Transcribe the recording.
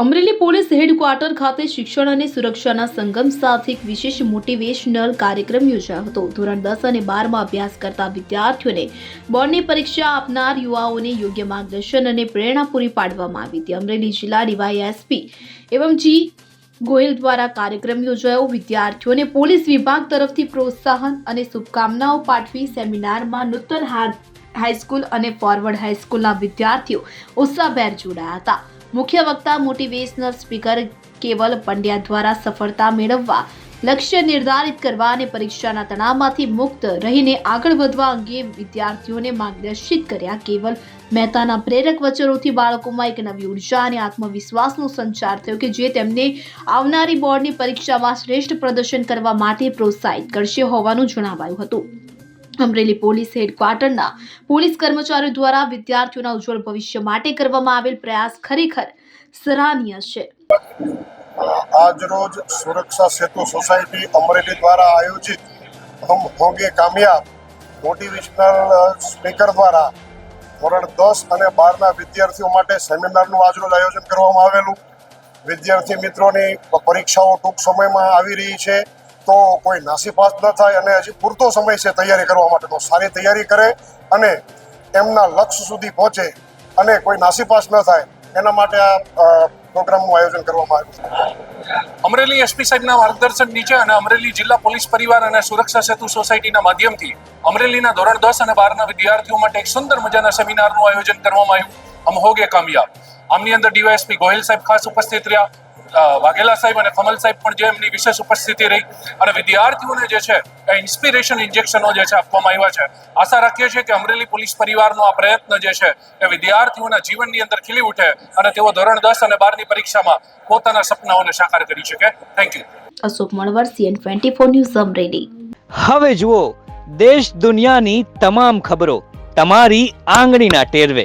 Amreli police headquarter ખાતે શિક્ષણ અને સુરક્ષાના સંગમ સાથે એક વિશેષ મોટિવેશનલ કાર્યક્રમ યોજાયો હતો. ધોરણ દસ અને બારમાં અભ્યાસ કરતા વિદ્યાર્થીઓને બોર્ડની પરીક્ષા આપનાર યુવાઓને યોગ્ય માર્ગદર્શન અને પ્રેરણા પૂરી પાડવામાં આવી હતી. અમરેલી જિલ્લા ડીવાયએસપી એવં જી ગોયલ દ્વારા કાર્યક્રમ યોજાયો. વિદ્યાર્થીઓને પોલીસ વિભાગ તરફથી પ્રોત્સાહન અને શુભકામનાઓ પાઠવી સેમિનારમાં નૂતન હાઈસ્કૂલ અને ફોરવર્ડ હાઈસ્કૂલના વિદ્યાર્થીઓ ઉત્સાહભેર જોડાયા હતા. મુખ્ય વક્તા મોટિવેશનલ સ્પીકર કેવલ પંડ્યા દ્વારા સફળતા મેળવવા લક્ષ્ય નિર્ધારિત કરવા અને પરીક્ષાના તણાવમાંથી મુક્ત રહીને આગળ વધવા અંગે વિદ્યાર્થીઓને માર્ગદર્શિત કર્યા. કેવલ મહેતાના પ્રેરક વચનોથી બાળકોમાં એક નવી ઊર્જા અને આત્મવિશ્વાસનો સંચાર થયો કે જે તેમને આવનારી બોર્ડની પરીક્ષામાં શ્રેષ્ઠ પ્રદર્શન કરવા માટે પ્રોત્સાહિત કરશે હોવાનું જણાવાયું હતું. અમરેલી પોલીસ હેડક્વાર્ટરના પોલીસ કર્મચારીઓ દ્વારા વિદ્યાર્થીઓના ઉજ્જવળ ભવિષ્ય માટે કરવામાં આવેલ પ્રયાસ ખરેખર સરાહનીય છે. આજરોજ સુરક્ષા સેતુ સોસાયટી અમરેલી દ્વારા આયોજિત હમ હોંગે કામયાબ મોટિવેશનલ સ્પીકર દ્વારા ધોરણ દસ અને બારના વિદ્યાર્થીઓ માટે સેમિનારનું આજરોજ આયોજન કરવામાં આવેલું. વિદ્યાર્થી મિત્રોની પરીક્ષાઓ ટૂંક સમયમાં આવી રહી છે. તો કોઈ નાસીપાસ ન થાય અને હજી પૂરતો સમય છે તૈયારી કરવા માટેનો. સારી તૈયારી કરે અને એમના લક્ષ્ય સુધી પહોંચે અને કોઈ નાસીપાસ ન થાય, એના માટે આ પ્રોગ્રામનું આયોજન કરવામાં આવ્યું અમરેલી એસપી સાહેબના માર્ગદર્શન નીચે અને અમરેલી જિલ્લા પોલીસ પરિવાર અને સુરક્ષા સેતુ સોસાયટીના માધ્યમથી અમરેલીના ધોરણ દસ અને બારના વિદ્યાર્થીઓ માટે એક સુંદર મજાના સેમિનારનું આયોજન કરવામાં આવ્યું. અમહોગે કામયાબ. આમની અંદર ડીવાયએસપી ગોહિલ સાહેબ ખાસ ઉપસ્થિત રહ્યા. વાઘેલા સાહેબ અને કમલ સાહેબ પણ જે એમની વિશેષ ઉપસ્થિતિ રહી અને વિદ્યાર્થીઓને જે છે એ ઇન્સ્પિરેશન ઇન્જેક્શનો જે છે આપવામાં આવ્યા છે. આશા રાખીએ છીએ કે અમરેલી પોલીસ પરિવારનો આ પ્રયત્ન જે છે એ વિદ્યાર્થીઓના જીવનની અંદર ખીલી ઉઠે અને તેઓ ધોરણ દસ અને બારની પરીક્ષામાં પોતાના સપનાઓને સાકાર કરી શકે. Thank you Ashok Manvar CN twenty four news Amreli. હવે જુઓ દેશ દુનિયાની તમામ ખબરો તમારી આંગળીના ટેરવે.